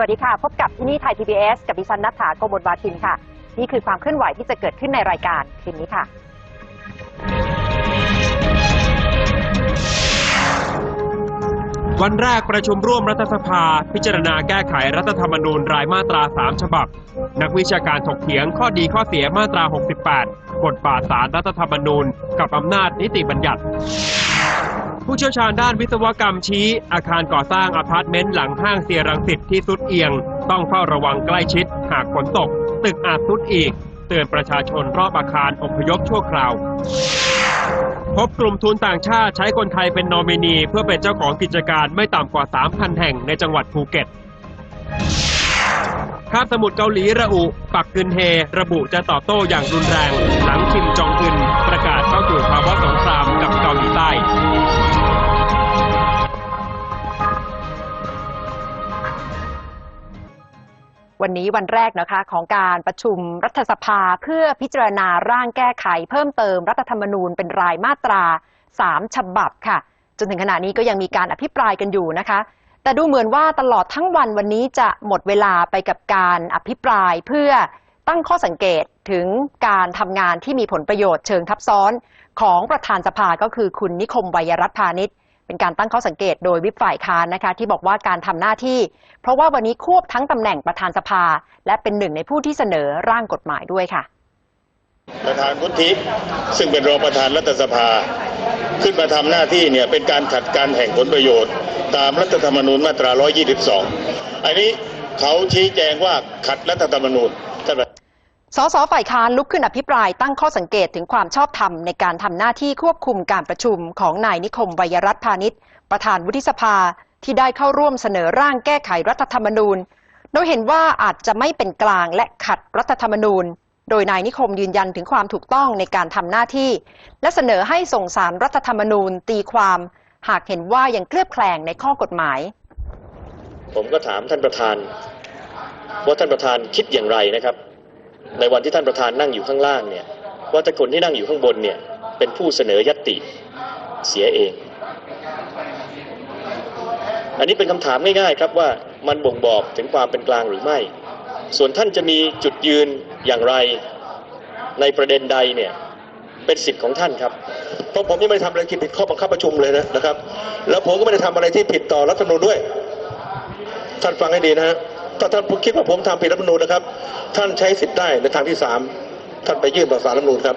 วัสดีค่ะ พบกับที่นี่ไทย PBS กับดิฉันนัทธาโกมลวาทินค่ะ นี่คือความเคลื่อนไหวที่จะเกิดขึ้นในรายการคืนนี้ค่ะ วันแรกประชุมร่วมรัฐสภา พิจารณาแก้ไขรัฐธรรมนูญรายมาตรา 3 ฉบับ นักวิชาการถกเถียงข้อดีข้อเสียมาตรา 68 บทบาทสารรัฐธรรมนูญ กับอำนาจนิติบัญญัติ ผู้เชี่ยวชาญด้านวิศวกรรมชี้ อาคารก่อสร้างอพาร์ตเมนต์หลังห้างเซียรังสิตที่สุดเอียง ต้องเฝ้าระวังใกล้ชิด หากฝนตก ตึกอาจสุดอีก เตือนประชาชนรอบอาคารอพยพชั่วคราว พบกลุ่มทุนต่างชาติใช้คนไทยเป็นนอมินี เพื่อเป็นเจ้าของกิจการไม่ต่ำกว่า 3,000 แห่งในจังหวัดภูเก็ตคาบสมุทรเกาหลีระอุ ปักกึนเฮ ระบุจะตอบโต้อย่างรุนแรง หลังคิมจองอึน วันนี้วันแรกนะคะของการประชุมรัฐสภาเพื่อพิจารณาร่างแก้ไขเพิ่มเติมรัฐธรรมนูญเป็นรายมาตรา 3 ฉบับค่ะ จนถึงขณะนี้ก็ยังมีการอภิปรายกันอยู่นะคะ แต่ดูเหมือนว่าตลอดทั้งวันวันนี้จะหมดเวลาไปกับการอภิปรายเพื่อตั้งข้อสังเกตถึงการทำงานที่มีผลประโยชน์เชิงทับซ้อนของประธานสภาก็คือคุณนิคมวัยรัตพาณิชย์ เป็นการตั้งข้อสังเกตโดยวิปฝ่ายค้านนะคะที่บอกว่าการทำหน้าที่ เพราะว่าวันนี้ควบทั้งตำแหน่งประธานสภา และเป็นหนึ่งในผู้ที่เสนอร่างกฎหมายด้วยค่ะ ประธานวุฒิซึ่งเป็นรองประธานรัฐสภา ขึ้นมาทำหน้าที่เนี่ยเป็นการขัดการแห่งผลประโยชน์ ตามรัฐธรรมนูญมาตรา 122 อันนี้เขาชี้แจงว่าขัดรัฐธรรมนูญ สสฝ่ายค้านลุกขึ้นอภิปรายตั้งข้อสังเกตถึงความชอบธรรมในการทำหน้าที่ควบคุมการประชุมของนายนิคมวัยรัตน์พาณิชย์ประธานวุฒิสภาที่ได้เข้าร่วมเสนอร่างแก้ไขรัฐธรรมนูญ โดยเห็นว่าอาจจะไม่เป็นกลางและขัดรัฐธรรมนูญ โดยนายนิคมยืนยันถึงความถูกต้องในการทำหน้าที่ และเสนอให้ส่งสารรัฐธรรมนูญตีความ หากเห็นว่ายังเคลือบแคลงในข้อกฎหมาย ผมก็ถามท่านประธาน ว่าท่านประธานคิดอย่างไรนะครับ ในวันที่ท่านประธานนั่งอยู่ข้างล่างเนี่ยว่าถ้าคนที่นั่งอยู่ข้างบนเนี่ยเป็นผู้เสนอยตติเสียเอง อันนี้เป็นคำถามง่ายๆครับว่ามันบ่งบอกถึงความเป็นกลางหรือไม่ ส่วนท่านจะมีจุดยืนอย่างไรในประเด็นใดเนี่ยเป็นสิทธิ์ของท่านครับเพราะผมยังไม่ได้ทำอะไรผิดข้อบังคับประชุมเลยนะนะครับ แล้วผมก็ไม่ได้ทำอะไรที่ผิดต่อรัฐธรรมนูญด้วย ท่านฟังให้ดีนะฮะ ถ้าท่านคิดว่าผมทำผิดรัฐมนูญนะครับ ท่านใช้สิทธิ์ได้ในทางที่สามท่านไปยื่นต่อศาลรัฐมนูญครับ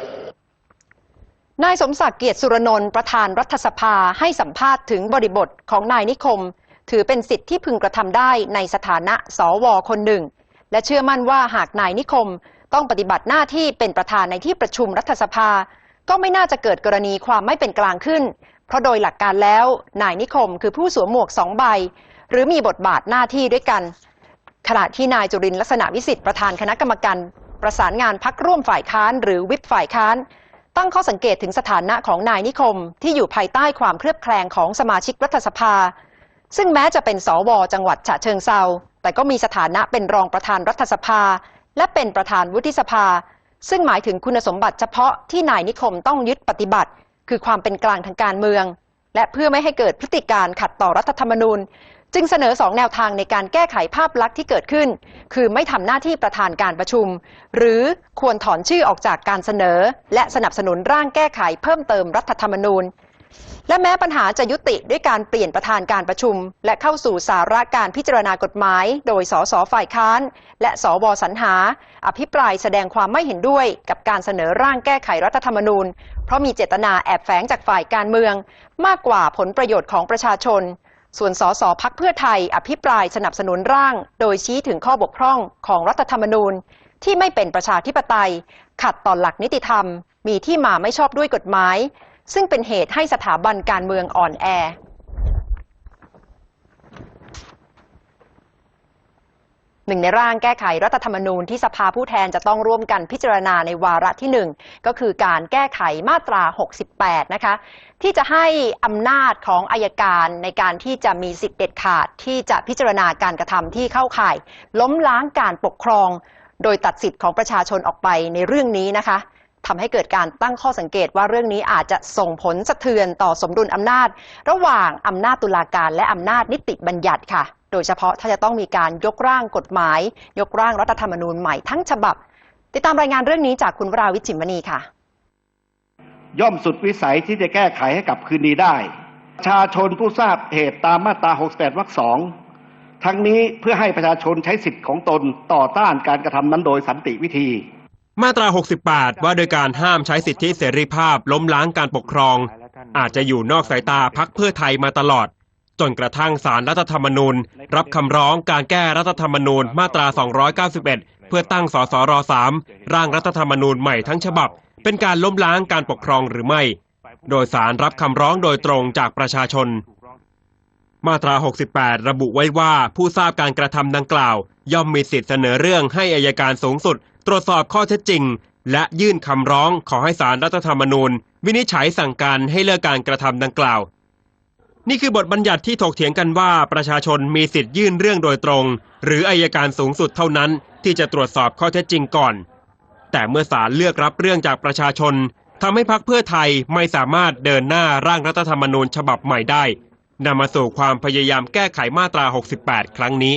นายสมศักดิ์เกียรติสุรนนท์ประธานรัฐสภาให้สัมภาษณ์ถึงบริบทของนายนิคม ถือเป็นสิทธิ์ที่พึงกระทำได้ในสถานะสวคนหนึ่ง และเชื่อมั่นว่าหากนายนิคมต้องปฏิบัติหน้าที่เป็นประธานในที่ประชุมรัฐสภา ก็ไม่น่าจะเกิดกรณีความไม่เป็นกลางขึ้น เพราะโดยหลักการแล้วนายนิคมคือผู้สวมหมวกสองใบ หรือมีบทบาทหน้าที่ด้วยกัน ขณะที่นายจุรินลักษณะวิสิทธิ์ประธานคณะกรรมการประสานงานพักร่วมฝ่ายค้าน หรือวิปฝ่ายค้าน ตั้งข้อสังเกตถึงสถานะของนายนิคม ที่อยู่ภายใต้ความเคลือบแคลงของสมาชิกรัฐสภา ซึ่งแม้จะเป็นสวจังหวัดฉะเชิงเซาแต่ก็มีสถานะเป็นรองประธานรัฐสภา และเป็นประธานวุฒิสภา ซึ่งหมายถึงคุณสมบัติเฉพาะที่นายนิคมต้องยึดปฏิบัติ คือความเป็นกลางทางการเมือง และเพื่อไม่ให้เกิดพฤติการขัดต่อรัฐธรรมนูญ จึงเสนอสองแนวทางในการแก้ไขภาพลักษณ์ที่เกิดขึ้น คือไม่ทำหน้าที่ประธานการประชุม หรือควรถอนชื่อออกจากการเสนอ และสนับสนุนร่างแก้ไขเพิ่มเติมรัฐธรรมนูญ และแม้ปัญหาจะยุติด้วยการเปลี่ยนประธานการประชุม และเข้าสู่สาระการพิจารณากฎหมาย โดยสสฝ่ายค้าน และสวสรรหา อภิปรายแสดงความไม่เห็นด้วยกับการเสนอร่างแก้ไขรัฐธรรมนูญ เพราะมีเจตนาแอบแฝงจากฝ่ายการเมือง มากกว่าผลประโยชน์ของประชาชน ส่วนสสพักเพื่อไทยอภิปรายสนับสนุนร่าง โดยชี้ถึงข้อบกพร่องของรัฐธรรมนูญ ที่ไม่เป็นประชาธิปไตย ขัดต่อหลักนิติธรรม มีที่มาไม่ชอบด้วยกฎหมาย ซึ่งเป็นเหตุให้สถาบันการเมืองอ่อนแอ หนึ่งในร่างแก้ไขรัฐธรรมนูญที่สภาผู้แทนจะต้องร่วมกันพิจารณาในวาระที่หนึ่งก็คือการแก้ไขมาตรา 68 นะคะ ที่จะให้อำนาจของอายการในการที่จะมีสิทธิเด็ดขาดที่จะพิจารณาการกระทำที่เข้าข่าย ล้มล้างการปกครอง โดยตัดสิทธิ์ของประชาชนออกไปในเรื่องนี้นะคะทำให้เกิดการตั้งข้อสังเกตว่าเรื่องนี้อาจจะส่งผลสะเทือนต่อสมดุลอำนาจ ระหว่างอำนาจตุลาการและอำนาจนิติบัญญัติค่ะ โดยเฉพาะถ้าจะต้องมีการยกร่างกฎหมาย ยกร่างรัฐธรรมนูญใหม่ทั้งฉบับ ติดตามรายงานเรื่องนี้จากคุณวราวิจิตรมณีค่ะ ย่อมสุดวิสัยที่จะแก้ไขให้กลับคืนดีได้ ประชาชนผู้ทราบเหตุตามมาตรา 68 วรรคสองทั้งนี้เพื่อให้ประชาชนใช้สิทธิ์ของตนต่อต้านการกระทำนั้นโดยสันติวิธีมาตรา 68 ว่าโดยการห้ามใช้สิทธิเสรีภาพล้มล้างการปกครอง อาจจะอยู่นอกสายตาพักเพื่อไทยมาตลอด จนกระทั่งสารรัฐธรรมนูญ รับคำร้องการแก้รัฐธรรมนูญมาตรา 291 เพื่อตั้งสสร3ร่างรัฐธรรมนูญใหม่ทั้งฉบับ เป็นการล้มล้างการปกครองหรือไม่ โดยสารรับคำร้องโดยตรงจากประชาชน มาตรา 68 ระบุไว้ว่าผู้ทราบการกระทำดังกล่าว ย่อมมีสิทธิเสนอเรื่องให้อายการสูงสุด ตรวจสอบข้อเท็จจริง และยื่นคำร้องขอให้สารรัฐธรรมนูญ วินิจฉัยสั่งการให้เลิกการกระทำดังกล่าว นี่คือบทบัญญัติที่ถกเถียงกันว่าประชาชนมีสิทธิ์ยื่นเรื่องโดยตรง หรืออายการสูงสุดเท่านั้นที่จะตรวจสอบข้อเท็จจริงก่อน แต่เมื่อศาลเลือกรับเรื่องจากประชาชนทำให้พักเพื่อไทยไม่สามารถเดินหน้าร่างรัฐธรรมนูญฉบับใหม่ได้นำมาสู่ความพยายามแก้ไขมาตรา 68 ครั้งนี้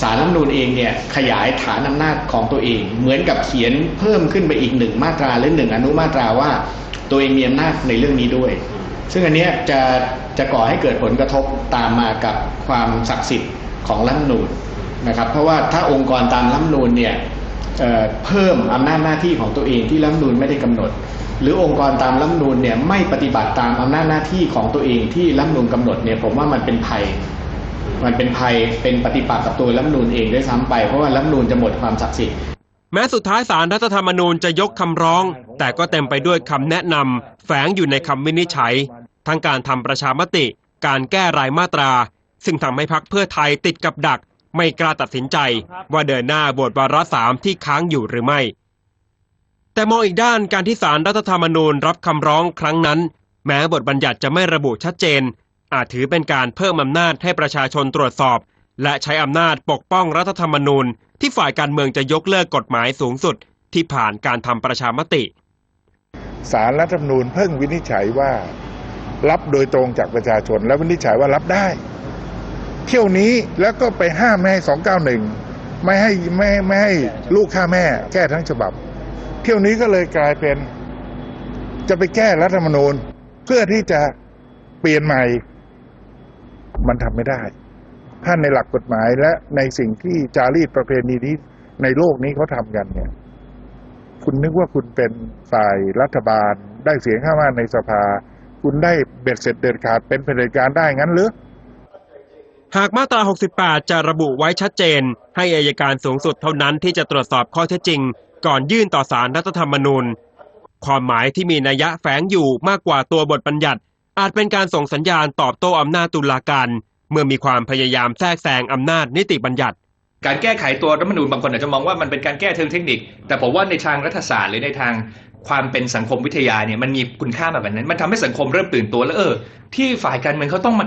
สารรัฐมนูญเองเนี่ยขยายฐานอำนาจของตัวเอง เหมือนกับเขียนเพิ่มขึ้นไปอีกหนึ่งมาตราหรือหนึ่งอนุมาตราว่า ตัวเองมีอำนาจในเรื่องนี้ด้วย ซึ่งอันเนี้ยจะจะก่อให้เกิดผลกระทบตามมากับความศักดิ์สิทธิ์ของรัฐมนูญนะครับ เพราะว่าถ้าองค์กรตามรัฐมนูญเนี่ยเเพิ่มอำนาจหน้าที่ของตัวเองที่รัฐมนูญไม่ได้กำหนด หรือองค์กรตามรัฐมนูญเนี่ยไม่ปฏิบัติตามอำนาจหน้าที่ของตัวเองที่รัฐมนูญกำหนดเนี่ยผมว่ามันเป็นภัยมันเป็นภัยเป็นปฏิปักษ์กับตัวรัฐมนูญเองด้วยซ้ำไปเพราะว่ารัฐมนูญจะหมดความศักดิ์สิทธิ์แม้สุดท้ายสารรัฐธรรมนูญจะยกคำร้อง แต่ก็เต็มไปด้วยคำแนะนำแฝงอยู่ในคำวินิจฉัย ทั้งการทำประชามติ การแก้รายมาตรา ซึ่งทำให้พักเพื่อไทยติดกับดัก ไม่กล้าตัดสินใจ ว่าเดินหน้าบทวาระสามที่ค้างอยู่หรือไม่ แต่มองอีกด้านการที่สารรัฐธรรมนูญรับคำร้องครั้งนั้น แม้บทบัญญัติจะไม่ระบุชัดเจน อาจถือเป็นการเพิ่มอำนาจให้ประชาชนตรวจสอบ และใช้อำนาจปกป้องรัฐธรรมนูญ ที่ฝ่ายการเมืองจะยกเลิกกฎหมายสูงสุด ที่ผ่านการทำประชามติสารรัฐธรรมนูญเพิ่งวินิจฉัยว่า รับโดยตรงจากประชาชน และวินิจฉัยว่ารับได้ เที่ยวนี้แล้วก็ไปห้ามไม่ให้สองเก้าหนึ่งไม่ให้ไม่ไม่ให้ลูกฆ่าแม่ แก้ทั้งฉบับ เที่ยวนี้ก็เลยกลายเป็น จะไปแก้รัฐธรรมนูญ เพื่อที่จะเปลี่ยนใหม่ มันทำไม่ได้ ถ้าในหลักกฎหมายและในสิ่งที่จารีตประเพณีนี้ในโลกนี้เขาทำกันเนี่ย คุณนึกว่าคุณเป็นฝ่ายรัฐบาลได้เสียงข้างมากในสภา คุณได้เบ็ดเสร็จเด็ดขาดเป็นเผด็จการได้งั้นหรือ หากมาตรา 68 จะระบุไว้ชัดเจน ให้อายการสูงสุดเท่านั้นที่จะตรวจสอบข้อเท็จจริง ก่อนยื่นต่อสารรัฐธรรมนูญ ความหมายที่มีนัยยะแฝงอยู่มากกว่าตัวบทบัญญัติ อาจเป็นการส่งสัญญาณตอบโต้อำนาจตุลาการ เมื่อมีความพยายามแทรกแซงอำนาจนิติบัญญัติการแก้ไขตัวรัฐธรรมนูญบางคนอาจจะมองว่ามันเป็นการแก้เชิงเทคนิค แต่ผมว่าในทางรัฐศาสตร์หรือในทาง ความเป็นสังคมวิทยาเนี่ยมันมีคุณค่ามากกว่านั้น มันทำให้สังคมเริ่มตื่นตัวแล้วเออที่ฝ่ายการเมืองเขาต้องมา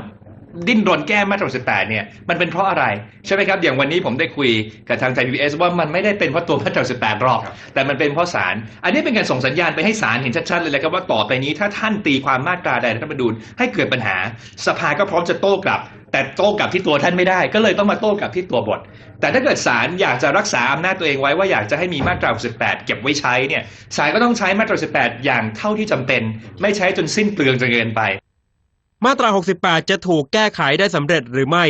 ดิ้นรนแก้มาตรา18เนี่ยมันเป็นเพราะอะไรใช่ไหมครับอย่างวันนี้ผมได้คุยกับทางไทยพีเอสว่ามันไม่ได้เป็นเพราะตัวมาตรา18หรอก แต่มันเป็นเพราะศาลอันนี้เป็นการส่งสัญญาณไปให้ศาลเห็นชัดๆเลยนะครับว่าต่อไปนี้ถ้าท่านตีความมาตราใดรัฐธรรมนูญให้เกิดปัญหา สภาก็พร้อมจะโต้กลับ แต่โต้กลับที่ตัวท่านไม่ได้ ก็เลยต้องมาโต้กลับที่ตัวบท แต่ถ้าเกิดศาลอยากจะรักษาอำนาจตัวเองไว้ว่าอยากจะให้มีมาตรา18เก็บไว้ใช้เนี่ยศาลก็ต้องใช้มาตรา18อย่างเท่าที่จำเป็น ไม่ใช้จนสิ้นเปลืองจนเกินไป มาตรา 68 จะถูกแก้ไขได้สำเร็จหรือไม่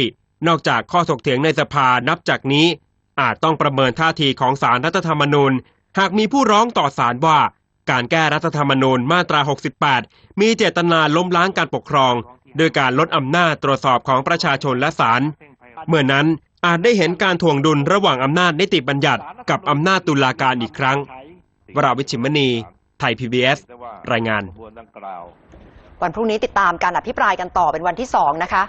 นอกจากข้อถกเถียงในสภานับจากนี้ อาจต้องประเมินท่าทีของสารรัฐธรรมนูญ หากมีผู้ร้องต่อศาลว่า การแก้รัฐธรรมนูญมาตรา 68 มีเจตนาล้มล้างการปกครอง โดยการลดอำนาจตรวจสอบของประชาชนและศาลเมื่อนั้นอาจได้เห็นการถ่วงดุลระหว่างอำนาจนิติบัญญัติกับอำนาจตุลาการอีกครั้ง วราวิชิมณี ไทย PBS รายงาน วันพรุ่งนี้ติดตามการอภิปรายกันต่อเป็นวันที่สองนะคะ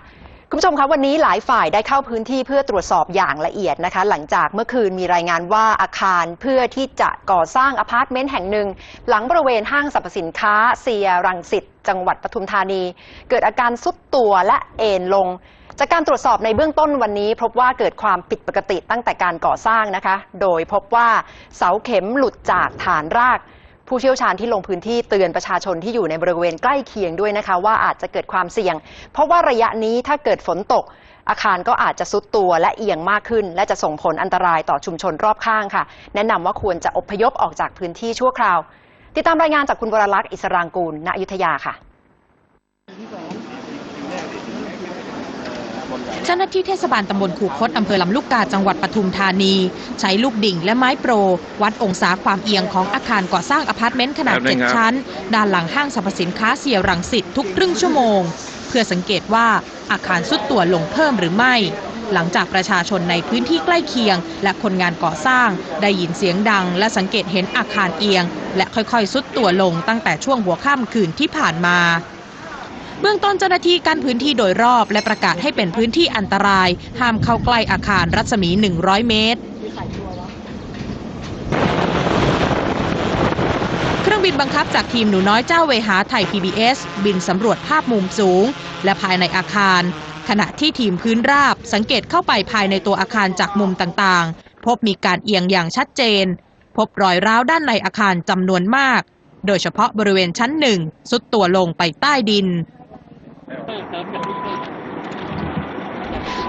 คุณผู้ชมคะวันนี้หลายฝ่ายได้เข้าพื้นที่เพื่อตรวจสอบอย่างละเอียดนะคะ หลังจากเมื่อคืนมีรายงานว่าอาคารเพื่อที่จะก่อสร้างอพาร์ตเมนต์แห่งหนึ่ง หลังบริเวณห้างสรรพสินค้าเซียรังสิตจังหวัดปทุมธานี เกิดอาการซุดตัวและเอ็นลง จากการตรวจสอบในเบื้องต้นวันนี้ พบว่าเกิดความผิดปกติตั้งแต่การก่อสร้างนะคะ โดยพบว่าเสาเข็มหลุดจากฐานราก ผู้เชี่ยวชาญที่ลงพื้นที่เตือนประชาชนที่อยู่ในบริเวณใกล้เคียงด้วยนะคะ ว่าอาจจะเกิดความเสี่ยง เพราะว่าระยะนี้ถ้าเกิดฝนตก อาคารก็อาจจะซุดตัวและเอียงมากขึ้น และจะส่งผลอันตรายต่อชุมชนรอบข้างค่ะ แนะนำว่าควรจะอพยพออกจากพื้นที่ชั่วคราว ติดตามรายงานจากคุณวรลักษณ์อิสรางกูลณอยุธยาค่ะ เจ้าหน้าที่เทศบาลตำบลคูคตอำเภอลำลูกกาจังหวัดปทุมธานี ใช้ลูกดิ่งและไม้โปร วัดองศาความเอียงของอาคารก่อสร้างอพาร์ตเมนต์ขนาด7ชั้น ด้านหลังห้างสรรพสินค้าเสียรังสิตทุกครึ่งชั่วโมง เพื่อสังเกตว่าอาคารสุดตัวลงเพิ่มหรือไม่หลังจากประชาชนในพื้นที่ใกล้เคียง และคนงานก่อสร้าง ได้ยินเสียงดัง และสังเกตเห็นอาคารเอียง และค่อยๆสุดตัวลงตั้งแต่ช่วงหัวค่ำคืนที่ผ่านมา เบื้องต้นเจ้าหน้าที่กั้นพื้นที่โดยรอบ และประกาศให้เป็นพื้นที่อันตราย ห้ามเข้าใกล้อาคารรัศมี 100 เมตร เครื่องบินบังคับจากทีมหนูน้อยเจ้าเวหาไทย PBS บินสำรวจภาพมุมสูง และภายในอาคาร ขณะที่ทีมพื้นราบสังเกตเข้าไปภายในตัวอาคารจากมุมต่างๆ พบมีการเอียงอย่างชัดเจน พบรอยร้าวด้านในอาคารจำนวนมาก โดยเฉพาะบริเวณชั้นหนึ่งสุดตัวลงไปใต้ดิน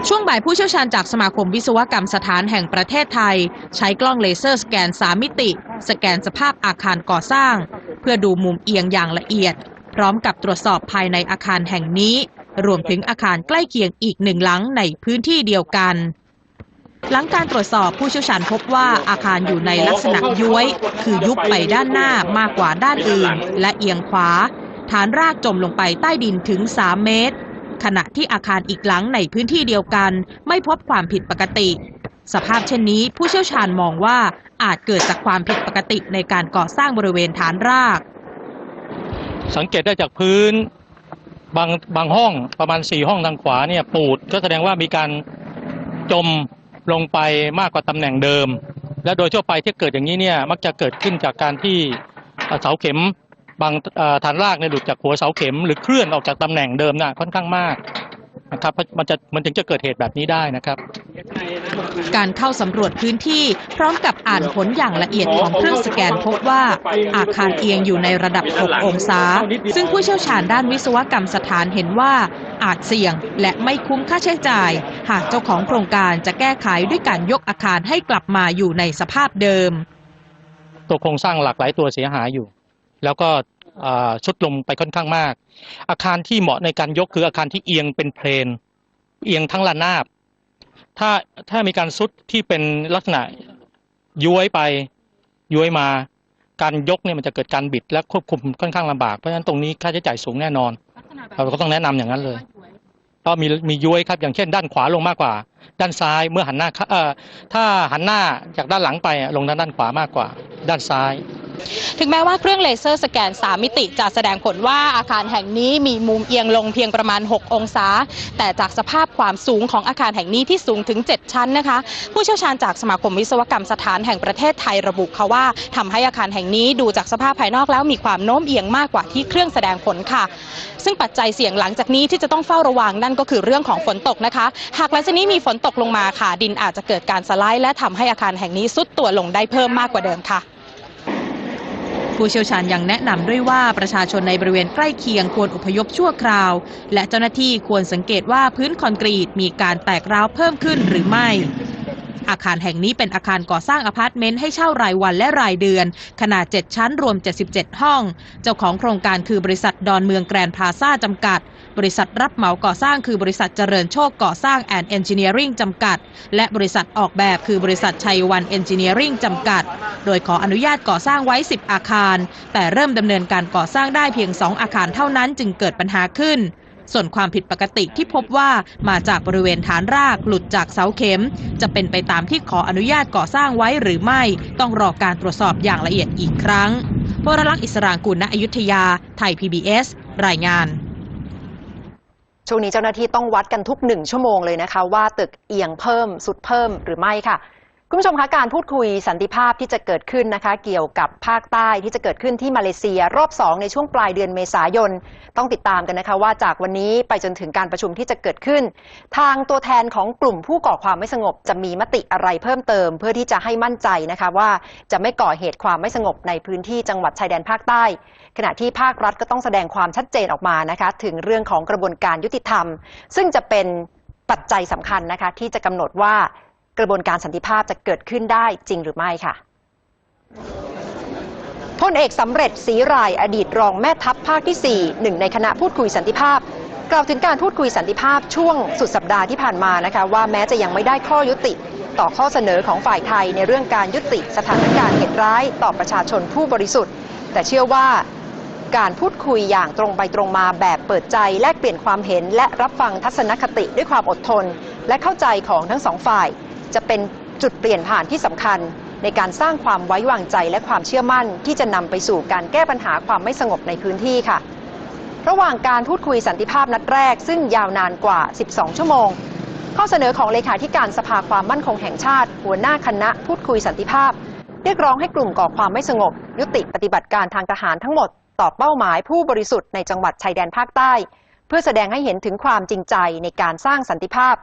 ช่วงบ่ายผู้เชี่ยวชาญจากสมาคมวิศวกรรมสถานแห่งประเทศไทย ใช้กล้องเลเซอร์สแกน 3 มิติ สแกนสภาพอาคารก่อสร้าง เพื่อดูมุมเอียงอย่างละเอียด พร้อมกับตรวจสอบภายในอาคารแห่งนี้ รวมถึงอาคารใกล้เคียงอีกหนึ่งหลังในพื้นที่เดียวกัน หลังการตรวจสอบผู้เชี่ยวชาญพบว่าอาคารอยู่ในลักษณะย้วย คือยุบไปด้านหน้ามากกว่าด้านอื่น และเอียงขวา ฐานรากจมลงไปใต้ดินถึง 3 เมตร ขณะที่อาคารอีกหลังในพื้นที่เดียวกัน ไม่พบความผิดปกติ สภาพเช่นนี้ผู้เชี่ยวชาญมองว่าอาจเกิดจากความผิดปกติในการก่อสร้างบริเวณฐานราก สังเกตได้จากพื้นบางบางห้องประมาณสี่ห้องทางขวาเนี่ยปูดก็แสดงว่ามีการจมลงไปมากกว่าตำแหน่งเดิม และโดยทั่วไปที่เกิดอย่างนี้เนี่ยมักจะเกิดขึ้นจากการที่เอ่อเสาเข็ม บางเอ่อฐานรากเนี่ยหลุดจากหัวเสาเข็ม หรือเคลื่อนออกจากตำแหน่งเดิมน่ะค่อนข้างมากนะครับเพราะมันจะมันถึงจะเกิดเหตุแบบนี้ได้นะครับ การเข้าสำรวจพื้นที่พร้อมกับอ่านผลอย่างละเอียดของเครื่องสแกนพบว่าอาคารเอียงอยู่ในระดับ 6 องศา ซึ่งผู้เชี่ยวชาญด้านวิศวกรรมสถานเห็นว่าอาจเสี่ยงและไม่คุ้มค่าใช้จ่าย หากเจ้าของโครงการจะแก้ไขด้วยการยกอาคารให้กลับมาอยู่ในสภาพเดิม ตัวโครงสร้างหลากหลายตัวเสียหายอยู่ แล้วก็ชุดลงไปค่อนข้างมาก อาคารที่เหมาะในการยกคืออาคารที่เอียงเป็นเพลน เอียงทั้งระนาบ ถ้าถ้ามีการซุดที่เป็นลักษณะย้วยไปย้วยมาการยกเนี่ยมันจะเกิดการบิดและควบคุมค่อนข้างลำบากเพราะฉะนั้นตรงนี้ค่าใช้จ่ายสูงแน่นอน เราก็ต้องแนะนำอย่างนั้นเลยก็มีมีย้วยครับอย่างเช่น ด้านขวาลงมากกว่า ด้านซ้ายเมื่อหันหน้าเอ่อถ้าหันหน้าจากด้านหลังไปลงทางด้านขวามากกว่า ด้านซ้าย ถึงแม้ว่าเครื่องเลเซอร์สแกน 3 มิติจะแสดงผลว่าอาคารแห่งนี้มีมุมเอียงลงเพียงประมาณ 6 องศา แต่จากสภาพความสูงของอาคารแห่งนี้ที่สูงถึง 7 ชั้นนะคะ ผู้เชี่ยวชาญจากสมาคมวิศวกรรมสถานแห่งประเทศไทยระบุค่ะว่าทำให้อาคารแห่งนี้ดูจากสภาพภายนอกแล้วมีความโน้มเอียงมากกว่าที่เครื่องแสดงผลค่ะ ซึ่งปัจจัยเสี่ยงหลังจากนี้ที่จะต้องเฝ้าระวังนั่นก็คือเรื่องของฝนตกนะคะ หากหลังจากนี้มีฝนตกลงมาค่ะ ดินอาจจะเกิดการสไลด์และทำให้อาคารแห่งนี้ซุดตัวลงได้เพิ่มมากกว่าเดิมค่ะ ผู้เชี่ยวชาญยังแนะนำด้วยว่าประชาชนในบริเวณใกล้เคียงควรอพยพชั่วคราว และเจ้าหน้าที่ควรสังเกตว่าพื้นคอนกรีตมีการแตกร้าวเพิ่มขึ้นหรือไม่อาคารแห่งนี้เป็นอาคารก่อสร้างอพาร์ตเมนต์ให้เช่ารายวันและรายเดือน ขนาด 7 ชั้นรวม 77 ห้อง เจ้าของโครงการคือบริษัทดอนเมืองแกรนด์พาซาจำกัด บริษัทรับเหมาก่อสร้างคือบริษัทเจริญโชคก่อสร้างแอนด์เอนจิเนียริงจำกัด และบริษัทออกแบบคือบริษัทชัยวันเอนจิเนียริงจำกัด โดยขออนุญาตก่อสร้างไว้ 10 อาคาร แต่เริ่มดำเนินการก่อสร้างได้เพียง 2 อาคารเท่านั้นจึงเกิดปัญหาขึ้นส่วนความผิดปกติที่พบว่ามาจากบริเวณฐานรากหลุดจากเสาเข็ม จะเป็นไปตามที่ขออนุญาตก่อสร้างไว้หรือไม่ ต้องรอการตรวจสอบอย่างละเอียดอีกครั้งวรลักษ์อิสรางกุลณอยุธยา ไทย PBS รายงาน ช่วงนี้เจ้าหน้าที่ต้องวัดกันทุกหนึ่งชั่วโมงเลยนะคะ ว่าตึกเอียงเพิ่มสุดเพิ่มหรือไม่ค่ะ คุณผู้ชมคะการพูดคุยสันติภาพที่จะเกิดขึ้นนะคะ เกี่ยวกับภาคใต้ที่จะเกิดขึ้นที่มาเลเซีย รอบสองในช่วงปลายเดือนเมษายน ต้องติดตามกันนะคะ ว่าจากวันนี้ไปจนถึงการประชุมที่จะเกิดขึ้น ทางตัวแทนของกลุ่มผู้ก่อความไม่สงบจะมีมติอะไรเพิ่มเติม เพื่อที่จะให้มั่นใจนะคะว่าจะไม่ก่อเหตุความไม่สงบในพื้นที่จังหวัดชายแดนภาคใต้ ขณะที่ภาครัฐก็ต้องแสดงความชัดเจนออกมานะคะถึงเรื่องของกระบวนการยุติธรรม ซึ่งจะเป็นปัจจัยสำคัญนะคะที่จะกำหนดว่า กระบวนการสันติภาพจะเกิดขึ้นได้จริงหรือไม่ค่ะพลเอกสำเร็จศรีรายอดีตรองแม่ทัพภาคที่ 4 หนึ่งในคณะพูดคุยสันติภาพ กล่าวถึงการพูดคุยสันติภาพช่วงสุดสัปดาห์ที่ผ่านมานะคะว่าแม้จะยังไม่ได้ข้อยุติ ต่อข้อเสนอของฝ่ายไทยในเรื่องการยุติสถานการณ์เหตุร้ายต่อประชาชนผู้บริสุทธิ์ แต่เชื่อว่าการพูดคุยอย่างตรงไปตรงมาแบบเปิดใจแลกเปลี่ยนความเห็น และรับฟังทัศนคติด้วยความอดทน และเข้าใจของทั้งสองฝ่าย จะเป็นจุดเปลี่ยนผ่านที่สำคัญ ในการสร้างความไว้วางใจและความเชื่อมั่น ที่จะนำไปสู่การแก้ปัญหาความไม่สงบในพื้นที่ค่ะ ระหว่างการพูดคุยสันติภาพนัดแรก ซึ่งยาวนานกว่า 12 ชั่วโมง ข้อเสนอของเลขาธิการสภาความมั่นคงแห่งชาติ หัวหน้าคณะพูดคุยสันติภาพ เรียกร้องให้กลุ่มก่อความไม่สงบ ยุติปฏิบัติการทางทหารทั้งหมดต่อเป้าหมายผู้บริสุทธิ์ในจังหวัดชายแดนภาคใต้ เพื่อแสดงให้เห็นถึงความจริงใจในการสร้างสันติภาพ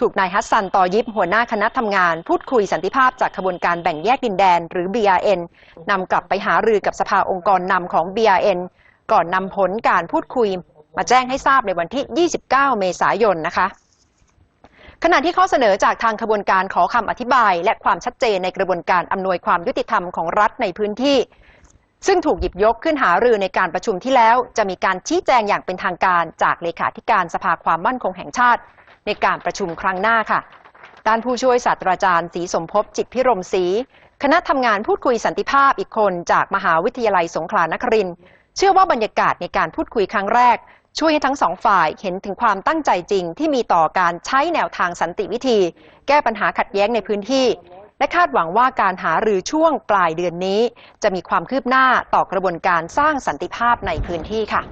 ถูกนายฮัสซันตอยิบหัวหน้าคณะทำงาน พูดคุยสันติภาพจากขบวนการแบ่งแยกดินแดน หรือ BRN นำกลับไปหารือกับสภาองค์กรนำของ BRN ก่อนนำผลการพูดคุย มาแจ้งให้ทราบในวันที่ 29 เมษายนนะคะขณะที่ข้อเสนอจากทางขบวนการขอคำอธิบาย และความชัดเจนในกระบวนการอำนวยความยุติธรรมของรัฐในพื้นที่ ซึ่งถูกหยิบยกขึ้นหารือในการประชุมที่แล้ว จะมีการชี้แจงอย่างเป็นทางการจากเลขาธิการสภาความมั่นคงแห่งชาติ ในการประชุมครั้งหน้าค่ะ ด้านผู้ช่วยศาสตราจารย์ศรีสมภพจิตพิรมศรีคณะทำงานพูดคุยสันติภาพอีกคนจากมหาวิทยาลัยสงขลานครินเชื่อว่าบรรยากาศในการพูดคุยครั้งแรก ช่วยให้ทั้งสองฝ่ายเห็นถึงความตั้งใจจริง ที่มีต่อการใช้แนวทางสันติวิธี แก้ปัญหาขัดแย้งในพื้นที่ และคาดหวังว่าการหารือช่วงปลายเดือนนี้ จะมีความคืบหน้าต่อกระบวนการสร้างสันติภาพในพื้นที่ค่ะ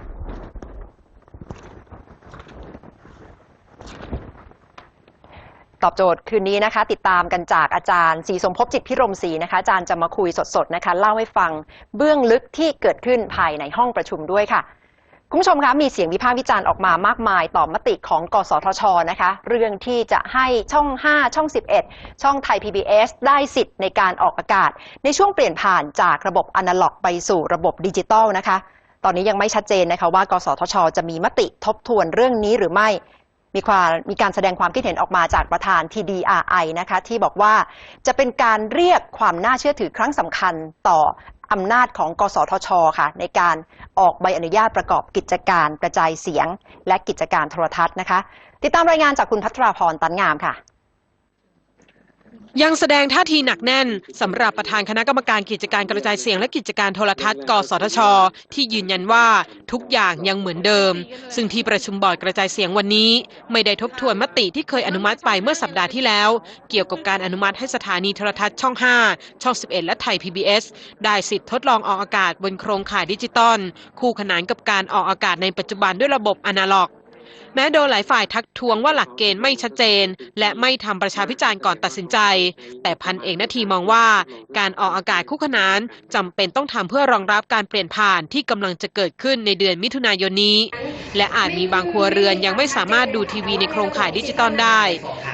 ตอบโจทย์คืนนี้นะคะ ติดตามกันจากอาจารย์ศรีสมภพจิตพิรมศรีนะคะอาจารย์จะมาคุยสดๆนะคะ เล่าให้ฟังเบื้องลึกที่เกิดขึ้นภายในห้องประชุมด้วยค่ะ คุณผู้ชมคะมีเสียงวิพากษ์วิจารณ์ออกมามากมาย ต่อมติของกสทชนะคะ เรื่องที่จะให้ช่อง 5 ช่อง 11 ช่องไทย PBS ได้สิทธิ์ในการออกอากาศ ในช่วงเปลี่ยนผ่านจากระบบอนาล็อกไปสู่ระบบดิจิตอลนะคะตอนนี้ยังไม่ชัดเจนนะคะว่ากสทช จะมีมติทบทวนเรื่องนี้หรือไม่ มีความมีการแสดงความคิดเห็นออกมาจากประธาน TDRI นะคะที่บอกว่าจะเป็นการเรียกความน่าเชื่อถือครั้งสำคัญต่ออำนาจของ กสทช ค่ะ ในการออกใบอนุญาตประกอบกิจการกระจายเสียง และกิจการโทรทัศน์นะคะ ติดตามรายงานจากคุณพัทราพรตันงามค่ะ ยังแสดงท่าทีหนักแน่นสำหรับประธานคณะกรรมการกิจการกระจายเสียงและกิจการโทรทัศน์กสทช ที่ยืนยันว่าทุกอย่างยังเหมือนเดิม ซึ่งที่ประชุมบอร์ดกระจายเสียงวันนี้ ไม่ได้ทบทวนมติที่เคยอนุมัติไปเมื่อสัปดาห์ที่แล้ว เกี่ยวกับการอนุมัติให้สถานีโทรทัศน์ช่อง 5 ช่อง 11 และไทย PBS ได้สิทธิ์ทดลองออกอากาศบนโครงข่ายดิจิตอลคู่ขนานกับการออกอากาศในปัจจุบันด้วยระบบอนาล็อก แม้โดนหลายฝ่ายทักท้วงว่าหลักเกณฑ์ไม่ชัดเจน และไม่ทำประชาพิจารณ์ก่อนตัดสินใจ แต่พันเอกนาทีมองว่า การออกอากาศคู่ขนานจำเป็นต้องทำเพื่อรองรับการเปลี่ยนผ่านที่กำลังจะเกิดขึ้นในเดือนมิถุนายนนี้ และอาจมีบางครัวเรือนยังไม่สามารถดูทีวีในโครงข่ายดิจิตอลได้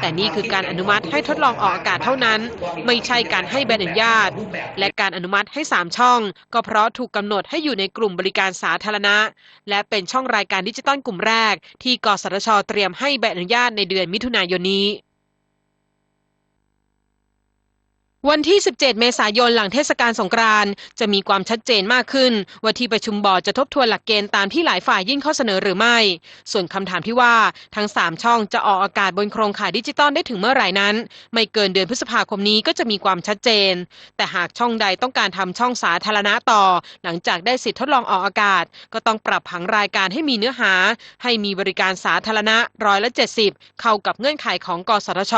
แต่นี่คือการอนุมัติให้ทดลองออกอากาศเท่านั้น ไม่ใช่การให้ใบอนุญาต และการอนุมัติให้ 3 ช่อง ก็เพราะถูกกำหนดให้อยู่ในกลุ่มบริการสาธารณะ และเป็นช่องรายการดิจิตอลกลุ่มแรกที่กสทชเตรียมให้ใบอนุญาตในเดือนมิถุนายนนี้ วันที่ 17 เมษายนหลังเทศกาลสงกรานต์จะมีความชัดเจนมากขึ้น ว่าที่ประชุมบอร์ดจะทบทวนหลักเกณฑ์ตามที่หลายฝ่ายยื่นข้อเสนอหรือไม่ ส่วนคำถามที่ว่าทั้ง 3 ช่องจะออกอากาศบนโครงข่ายดิจิตอลได้ถึงเมื่อไหร่นั้น ไม่เกินเดือนพฤษภาคมนี้ก็จะมีความชัดเจน แต่หากช่องใดต้องการทำช่องสาธารณะต่อ หลังจากได้สิทธิ์ทดลองออกอากาศ ก็ต้องปรับผังรายการให้มีเนื้อหา ให้มีบริการสาธารณะร้อยละ 70 เข้ากับเงื่อนไขของกสทช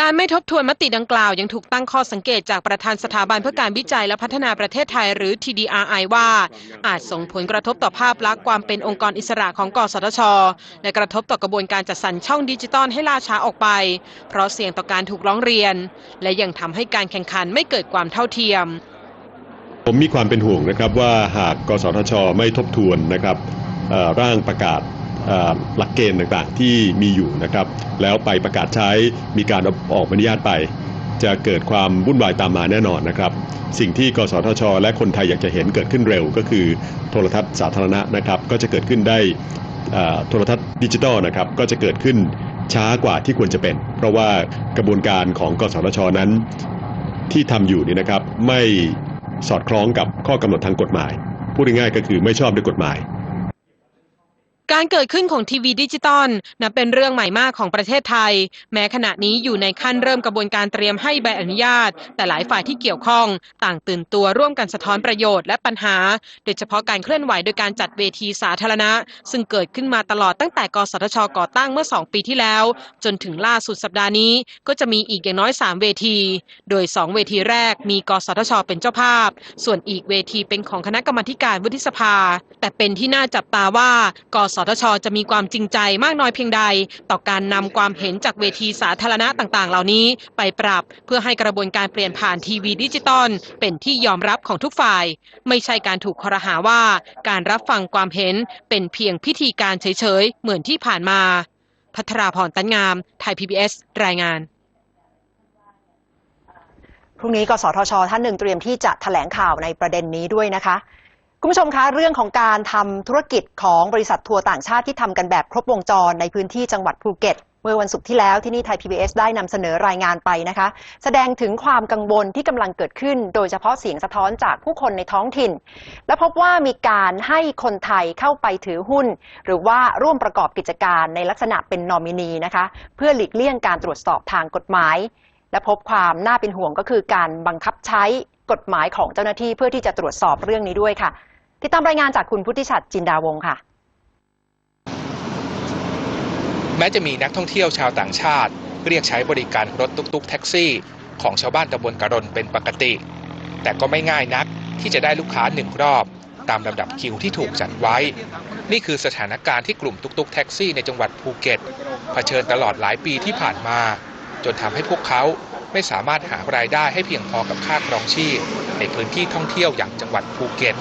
การไม่ทบทวนมติดังกล่าวยังถูกตั้งข้อสังเกตจากประธานสถาบันเพื่อการวิจัยและพัฒนาประเทศไทยหรือ TDRI ว่า อาจส่งผลกระทบต่อภาพลักษณ์ความเป็นองค์กรอิสระของกสทช และกระทบต่อกระบวนการจัดสรรช่องดิจิตอลให้ล่าช้าออกไป เพราะเสี่ยงต่อการถูกร้องเรียน และยังทำให้การแข่งขันไม่เกิดความเท่าเทียม ผมมีความเป็นห่วงนะครับว่าหากกสทช ไม่ทบทวนนะครับร่างประกาศ หลักเกณฑ์ต่างๆที่มีอยู่นะครับ แล้วไปประกาศใช้มีการออกอนุญาตไป จะเกิดความวุ่นวายตามมาแน่นอนนะครับ สิ่งที่กสทช และคนไทยอยากจะเห็นเกิดขึ้นเร็ว ก็คือโทรทัศน์สาธารณะนะครับ ก็จะเกิดขึ้นได้โทรทัศน์ดิจิตอลนะครับก็จะเกิดขึ้นช้ากว่าที่ควรจะเป็น เพราะว่ากระบวนการของกสทชนั้น ที่ทำอยู่นี่นะครับไม่สอดคล้องกับข้อกำหนดทางกฎหมาย พูดง่ายๆก็คือไม่ชอบด้วยกฎหมาย การเกิดขึ้นของทีวีดิจิตอลนับเป็นเรื่องใหม่มากของประเทศไทย แม้ขณะนี้อยู่ในขั้นเริ่มกระบวนการเตรียมให้ใบอนุญาต แต่หลายฝ่ายที่เกี่ยวข้อง ต่างตื่นตัวร่วมกันสะท้อนประโยชน์และปัญหา โดยเฉพาะการเคลื่อนไหวโดยการจัดเวทีสาธารณะ ซึ่งเกิดขึ้นมาตลอดตั้งแต่กสทชก่อตั้งเมื่อ 2 ปีที่แล้ว จนถึงล่าสุดสัปดาห์นี้ ก็จะมีอีกอย่างน้อย 3 เวที โดย 2 เวทีแรกมีกสทช เป็นเจ้าภาพ ส่วนอีกเวทีเป็นของคณะกรรมาการวุฒิสภา แต่เป็นที่น่าจับตาว่ากสทช จะมีความจริงใจมากน้อยเพียงใด ต่อการนำความเห็นจากเวทีสาธารณะต่างๆ เหล่านี้ไปปรับเพื่อให้กระบวนการเปลี่ยนผ่านทีวีดิจิตอลเป็นที่ยอมรับของทุกฝ่าย ไม่ใช่การถูกคอรหาว่า การรับฟังความเห็นเป็นเพียงพิธีการเฉยๆ เหมือนที่ผ่านมา พัทราพรตันงาม ไทย PBS รายงานพรุ่งนี้กสทช ท่านหนึ่งเตรียมที่จะแถลงข่าวในประเด็นนี้ด้วยนะคะ คุณผู้ชมคะเรื่องของการทำธุรกิจของบริษัททัวร์ต่างชาติที่ทำกันแบบครบวงจรในพื้นที่จังหวัดภูเก็ต เมื่อวันศุกร์ที่แล้วที่นี่ไทย PBS ได้นำเสนอรายงานไปนะคะ แสดงถึงความกังวลที่กำลังเกิดขึ้น โดยเฉพาะเสียงสะท้อนจากผู้คนในท้องถิ่น และพบว่ามีการให้คนไทยเข้าไปถือหุ้น หรือว่าร่วมประกอบกิจการในลักษณะเป็นนอมินีนะคะ เพื่อหลีกเลี่ยงการตรวจสอบทางกฎหมาย และพบความน่าเป็นห่วงก็คือการบังคับใช้กฎหมายของเจ้าหน้าที่เพื่อที่จะตรวจสอบเรื่องนี้ด้วยค่ะ ติดตามรายงานจากคุณพุทธิชัดจินดาวงค่ะ แม้จะมีนักท่องเที่ยวชาวต่างชาติ เรียกใช้บริการรถตุ๊กๆ แท็กซี่ ของชาวบ้านตำบลกระรนเป็นปกติ แต่ก็ไม่ง่ายนักที่จะได้ลูกค้าหนึ่งรอบ ตามลำดับคิวที่ถูกจัดไว้ นี่คือสถานการณ์ที่กลุ่มตุ๊กๆแท็กซี่ในจังหวัดภูเก็ตเผชิญตลอดหลายปีที่ผ่านมา จนทำให้พวกเขาไม่สามารถหารายได้ให้เพียงพอกับค่าครองชีพในพื้นที่ท่องเที่ยวอย่างจังหวัดภูเก็ต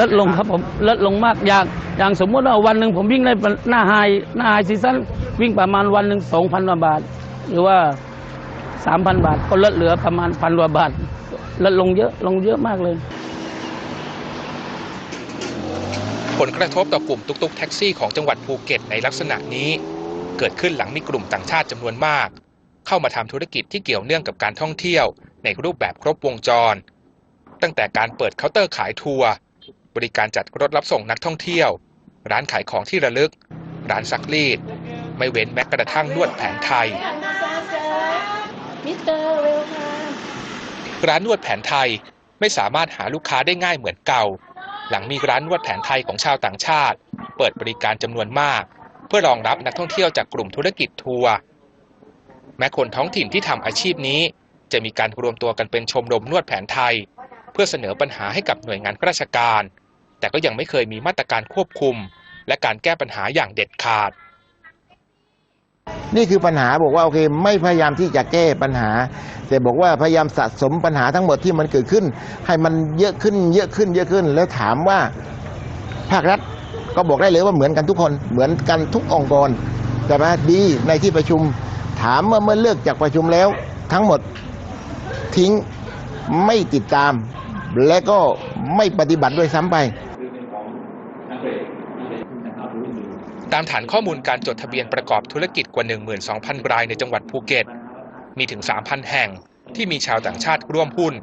ลดลงครับผมลดลงมากอย่างอย่างสมมติว่าวันหนึ่งผมวิ่งได้หน้าไฮหน้าไฮซีซั่นวิ่งประมาณวันหนึ่งสองพันบาท หรือว่าสามพันบาท ก็ลดเหลือประมาณพันกว่าบาทลดลงเยอะลงเยอะมากเลย ผลกระทบต่อกลุ่มตุกๆแท็กซี่ของจังหวัดภูเก็ตในลักษณะนี้ เกิดขึ้นหลังมีกลุ่มต่างชาติจำนวนมาก เข้ามาทำธุรกิจที่เกี่ยวเนื่องกับการท่องเที่ยว ในรูปแบบครบวงจร ตั้งแต่การเปิดเคาน์เตอร์ขายทัวร์ บริการจัดรถรับส่งนักท่องเที่ยว ร้านขายของที่ระลึก ร้านซักรีด ไม่เว้นแม้กระทั่งนวดแผนไทย ร้านนวดแผนไทยไม่สามารถหาลูกค้าได้ง่ายเหมือนเก่า หลังมีร้านนวดแผนไทยของชาวต่างชาติ เปิดบริการจำนวนมาก เพื่อรองรับนักท่องเที่ยวจากกลุ่มธุรกิจทัวร์แม้คนท้องถิ่นที่ทำอาชีพนี้ จะมีการรวมตัวกันเป็นชมรมนวดแผนไทย เพื่อเสนอปัญหาให้กับหน่วยงานราชการ แต่ก็ยังไม่เคยมีมาตรการควบคุม และการแก้ปัญหาอย่างเด็ดขาด นี่คือปัญหาบอกว่าโอเค ไม่พยายามที่จะแก้ปัญหา แต่บอกว่าพยายามสะสมปัญหาทั้งหมดที่มันเกิดขึ้น ให้มันเยอะขึ้น เยอะขึ้น เยอะขึ้น แล้วถามว่าภาครัฐก็บอกได้เลยว่าเหมือนกันทุกคนเหมือนกันทุกองค์กรแต่ว่าดีในที่ประชุมถามเมื่อเมื่อเลือกจากประชุมแล้ว ทั้งหมดทิ้งไม่ติดตาม และก็ไม่ปฏิบัติด้วยซ้ำไป ตามฐานข้อมูลการจดทะเบียนประกอบธุรกิจกว่า 12,000 รายในจังหวัดภูเก็ต มีถึง 3,000 แห่งที่มีชาวต่างชาติร่วมหุ้น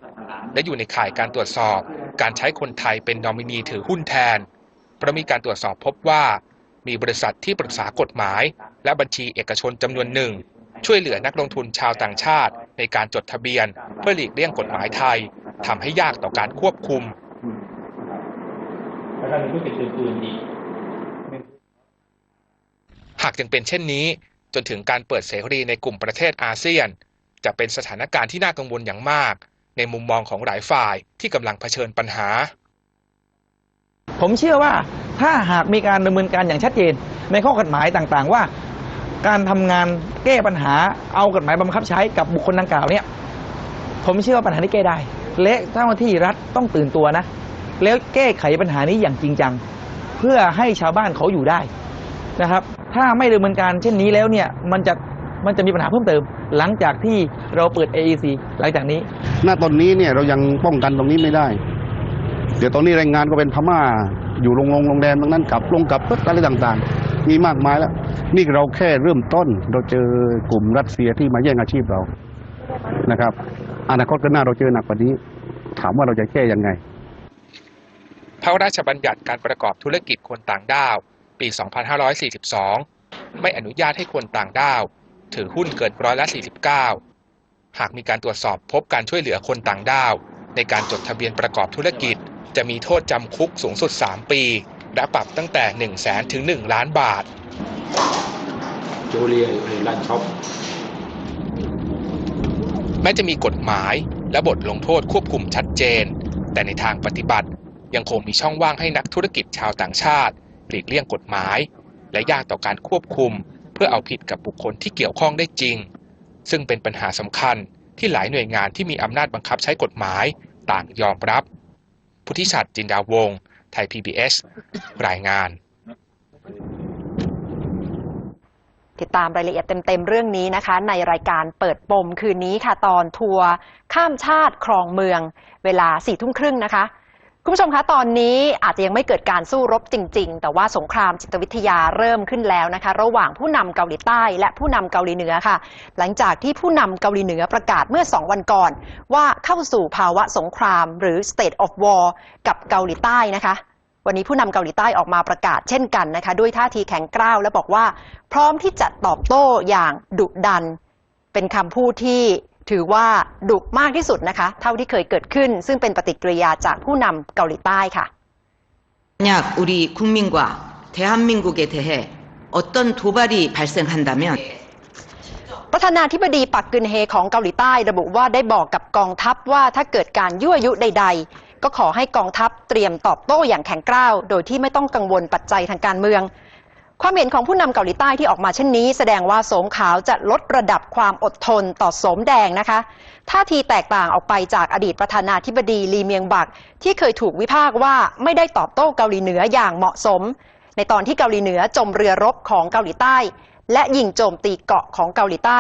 และอยู่ในข่ายการตรวจสอบ การใช้คนไทยเป็นนอมินีถือหุ้นแทน เพราะมีการตรวจสอบพบว่า มีบริษัทที่ปรึกษากฎหมาย และบัญชีเอกชนจำนวนหนึ่ง ช่วยเหลือนักลงทุนชาวต่างชาติ ในการจดทะเบียน เพื่อหลีกเลี่ยงกฎหมายไทยทำให้ยากต่อการควบคุมแล้วก็มีธุรกิจอื่นๆอีก หากยังเป็นเช่นนี้ จนถึงการเปิดเสรีในกลุ่มประเทศอาเซียน จะเป็นสถานการณ์ที่น่ากังวลอย่างมาก ในมุมมองของหลายฝ่ายที่กำลังเผชิญปัญหา ผมเชื่อว่าถ้าหากมีการดำเนินการอย่างชัดเจน ในข้อกฎหมายต่างๆว่า การทำงานแก้ปัญหาเอากฎหมายบังคับใช้กับบุคคลดังกล่าวเนี่ยผมเชื่อว่าปัญหานี้แก้ได้ และเจ้าหน้าที่รัฐต้องตื่นตัวนะ แล้วแก้ไขปัญหานี้อย่างจริงจัง เพื่อให้ชาวบ้านเขาอยู่ได้ นะครับ ถ้าไม่ดำเนินการเช่นนี้แล้วเนี่ยมันจะมันจะมีปัญหาเพิ่มเติม หลังจากที่เราเปิด AEC หลังจากนี้ หน้าตอนนี้เนี่ยเรายังป้องกันตรงนี้ไม่ได้ เดี๋ยวตอนนี้แรงงานก็เป็นพม่า อยู่โรงโรงโรงแรมตรงนั้นกลับลงกลับอะไรต่างๆ มีมากมายแล้ว นี่เราแค่เริ่มต้นเราเจอกลุ่มรัสเซียที่มาแย่งอาชีพเรานะครับ อนาคตก็น่าเราเจอหนักกว่านี้ ถามว่าเราจะแก้ยังไงพระราชบัญญัติการประกอบธุรกิจคนต่างด้าว ปี 2542 ไม่อนุญาตให้คนต่างด้าว ถือหุ้นเกินร้อยละ 49 หากมีการตรวจสอบพบการช่วยเหลือคนต่างด้าว ในการจดทะเบียนประกอบธุรกิจ จะมีโทษจำคุกสูงสุด 3 ปี และปรับตั้งแต่ 1 0 0 0 0แสนถึง 1 ล้านบาทโจเลียร้านช็อปแม้จะมีกฎหมายและบทลงโทษควบคุมชัดเจน แต่ในทางปฏิบัติยังคงมีช่องว่างให้นักธุรกิจชาวต่างชาติ หลีกเลี่ยงกฎหมาย และยากต่อการควบคุม เพื่อเอาผิดกับบุคคลที่เกี่ยวข้องได้จริง ซึ่งเป็นปัญหาสำคัญที่หลายหน่วยงานที่มีอำนาจบังคับใช้กฎหมายต่างยอมรับ พุทธิชัดจินดาวงไทย PBS รายงานติดตามรายละเอียดเต็ม ๆ เรื่องนี้นะคะ ในรายการเปิดปมคืนนี้ค่ะตอนทัวร์ข้ามชาติครองเมือง เวลาสี่ทุ่มครึ่งนะคะ คุณผู้ชมคะตอนนี้อาจจะยังไม่เกิดการสู้รบจริง ๆ แต่ว่าสงครามจิตวิทยาเริ่มขึ้นแล้วนะคะ ระหว่างผู้นำเกาหลีใต้ และผู้นำเกาหลีเหนือค่ะ หลังจากที่ผู้นำเกาหลีเหนือประกาศเมื่อ 2 วันก่อน ว่าเข้าสู่ภาวะสงคราม หรือ state of war กับเกาหลีใต้นะคะ วันนี้ผู้นำเกาหลีใต้ออกมาประกาศเช่นกันนะคะ ด้วยท่าทีแข็งกร้าวและบอกว่า พร้อมที่จะตอบโต้อย่างดุดัน เป็นคำพูดที่ ถือว่าดุมากที่สุดนะคะ เท่าที่เคยเกิดขึ้น ซึ่งเป็นปฏิกิริยาจากผู้นำเกาหลีใต้ค่ะ 만약 우리 국민과 대한민국에 대해 어떤 도발이 발생한다면 ประธานาธิบดีปักกึนเฮของเกาหลีใต้ระบุว่าได้บอกกับกองทัพว่าถ้าเกิดการยั่วยุใด ๆ ก็ขอให้กองทัพเตรียมตอบโต้อย่างแข็งกร้าว โดยที่ไม่ต้องกังวลปัจจัยทางการเมือง ความเห็นของผู้นำเกาหลีใต้ที่ออกมาเช่นนี้ แสดงว่าสมขาวจะลดระดับความอดทนต่อสมแดงนะคะท่าทีแตกต่างออกไปจากอดีตประธานาธิบดีลีเมียงบัก ที่เคยถูกวิพากษ์ว่าไม่ได้ตอบโต้เกาหลีเหนืออย่างเหมาะสม ในตอนที่เกาหลีเหนือจมเรือรบของเกาหลีใต้ และยิงโจมตีเกาะของเกาหลีใต้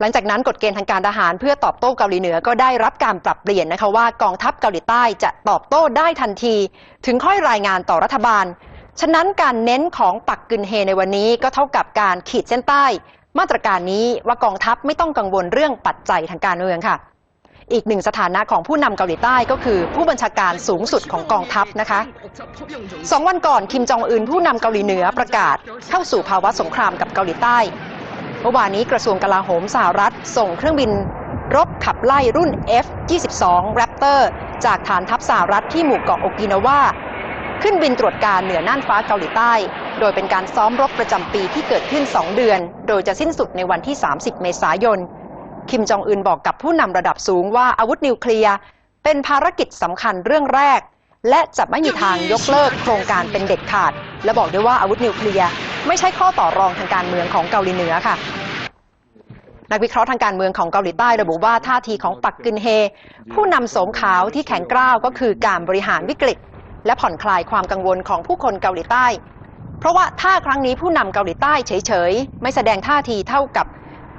หลังจากนั้นกฎเกณฑ์ทางการทหารเพื่อตอบโต้เกาหลีเหนือก็ได้รับการปรับเปลี่ยนนะคะว่ากองทัพเกาหลีใต้จะตอบโต้ได้ทันที ถึงค่อยรายงานต่อรัฐบาล ฉะนั้นการเน้นของปักกึนเฮในวันนี้ก็เท่ากับการขีดเส้นใต้ มาตรการนี้ว่ากองทัพไม่ต้องกังวลเรื่องปัจจัยทางการเมืองค่ะ อีกหนึ่งสถานะของผู้นำเกาหลีใต้ก็คือผู้บัญชาการสูงสุดของกองทัพนะคะสองวันก่อนคิมจองอึนผู้นำเกาหลีเหนือประกาศ เข้าสู่ภาวะสงครามกับเกาหลีใต้เมื่อวานนี้กระทรวงกลาโหมสหรัฐ ส่งเครื่องบินรบขับไล่รุ่น F-22 Raptor จากฐานทัพสหรัฐที่หมู่เกาะโอกินาวา ขึ้นบินตรวจการเหนือน่านฟ้าเกาหลีใต้ โดยเป็นการซ้อมรบประจำปีที่เกิดขึ้น 2 เดือน โดยจะสิ้นสุดในวันที่ 30 เมษายน คิมจองอึนบอกกับผู้นำระดับสูงว่าอาวุธนิวเคลียร์เป็นภารกิจสำคัญเรื่องแรก และจะไม่มีทางยกเลิกโครงการเป็นเด็ดขาด และบอกด้วยว่าอาวุธนิวเคลียร์ไม่ใช่ข้อต่อรองทางการเมืองของเกาหลีเหนือค่ะนักวิเคราะห์ทางการเมืองของเกาหลีใต้ระบุว่าท่าทีของปักกึนเฮ ผู้นำโสมขาวที่แข็งกร้าวก็คือการบริหารวิกฤต และผ่อนคลายความกังวลของผู้คนเกาหลีใต้ เพราะว่าถ้าครั้งนี้ผู้นำเกาหลีใต้เฉยๆ ไม่แสดงท่าทีเท่ากับ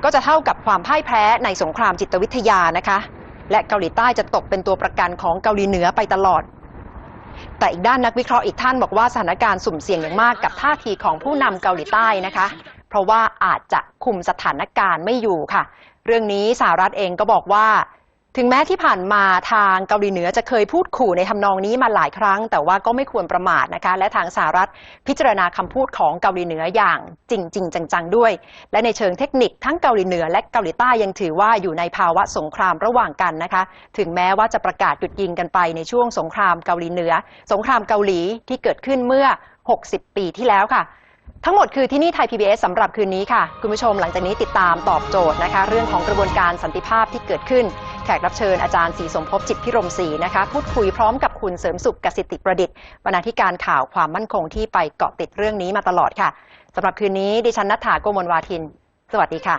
ก็จะเท่ากับความพ่ายแพ้ในสงครามจิตวิทยานะคะ และเกาหลีใต้จะตกเป็นตัวประกันของเกาหลีเหนือไปตลอด แต่อีกด้านนักวิเคราะห์อีกท่านบอกว่าสถานการณ์สุ่มเสี่ยงอย่างมากกับท่าทีของผู้นำเกาหลีใต้นะคะ เพราะว่าอาจจะคุมสถานการณ์ไม่อยู่ค่ะ เรื่องนี้สหรัฐเองก็บอกว่า ถึงแม้ที่ผ่านมาทางเกาหลีเหนือจะเคยพูดขู่ในทำนองนี้มาหลายครั้ง แต่ว่าก็ไม่ควรประมาทนะคะ และทางสหรัฐพิจารณาคำพูดของเกาหลีเหนืออย่างจริงจริงจังๆด้วย และในเชิงเทคนิคทั้งเกาหลีเหนือและเกาหลีใต้ยังถือว่าอยู่ในภาวะสงครามระหว่างกันนะคะ ถึงแม้ว่าจะประกาศหยุดยิงกันไปในช่วงสงครามเกาหลีเหนือ สงครามเกาหลีที่เกิดขึ้นเมื่อ 60 ปีที่แล้วค่ะทั้งหมดคือที่นี่ไทย PBS สำหรับคืนนี้ค่ะ คุณผู้ชมหลังจากนี้ติดตามตอบโจทย์นะคะ เรื่องของกระบวนการสันติภาพที่เกิดขึ้น แขกรับเชิญอาจารย์ศรีสมภพจิตพิรมศรีนะคะพูดคุยพร้อมกับคุณเสริมสุขกสิติประดิษฐ์บรรณาธิการข่าวความมั่นคงที่ไปเกาะติดเรื่องนี้มาตลอดค่ะสำหรับคืนนี้ดิฉันนัฐาโกมลวาทิน สวัสดีค่ะ